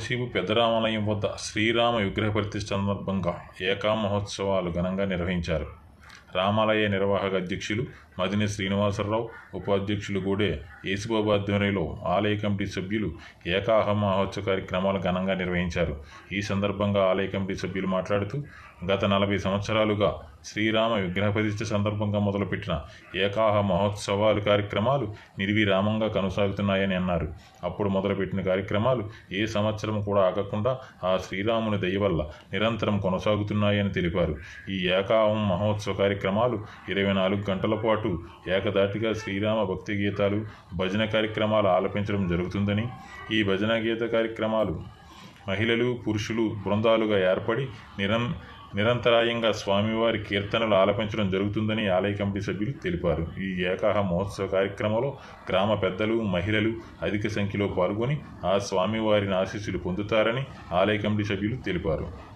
మున్సిపు పెద్దరామాలయం వద్ద శ్రీరామ విగ్రహ ప్రతిష్ఠ సందర్భంగా ఏకా మహోత్సవాలు ఘనంగా నిర్వహించారు. రామాలయ నిర్వాహక అధ్యక్షులు మదిని శ్రీనివాసరావు ఉపాధ్యక్షులు గూడే యేసుబాబు ఆధ్వర్యంలో ఆలయ కమిటీ సభ్యులు ఏకాహ మహోత్సవ కార్యక్రమాలు ఘనంగా నిర్వహించారు. ఈ సందర్భంగా ఆలయ కమిటీ సభ్యులు మాట్లాడుతూ గత నలభై సంవత్సరాలుగా శ్రీరామ విగ్రహ ప్రతిష్ఠ సందర్భంగా మొదలుపెట్టిన ఏకాహ మహోత్సవాలు కార్యక్రమాలు నిర్విరామంగా కొనసాగుతున్నాయని అన్నారు. అప్పుడు మొదలుపెట్టిన కార్యక్రమాలు ఏ సంవత్సరం కూడా ఆగకుండా ఆ శ్రీరాముని దయ వల్ల నిరంతరం కొనసాగుతున్నాయని తెలిపారు. ఈ ఏకాహం మహోత్సవ కార్యక్రమాలు ఇరవై నాలుగు గంటల పాటు పాటు ఏకదాటిగా శ్రీరామ భక్తి గీతాలు భజన కార్యక్రమాలు ఆలపించడం జరుగుతుందని ఈ భజన గీత కార్యక్రమాలు మహిళలు పురుషులు బృందాలుగా ఏర్పడి నిరం నిరంతరాయంగా స్వామివారి కీర్తనలు ఆలపించడం జరుగుతుందని ఆలయ కమిటీ సభ్యులు తెలిపారు. ఈ ఏకాహ మహోత్సవ కార్యక్రమంలో గ్రామ పెద్దలు మహిళలు అధిక సంఖ్యలో పాల్గొని ఆ స్వామివారిని ఆశీస్సులు పొందుతారని ఆలయ కమిటీ సభ్యులు తెలిపారు.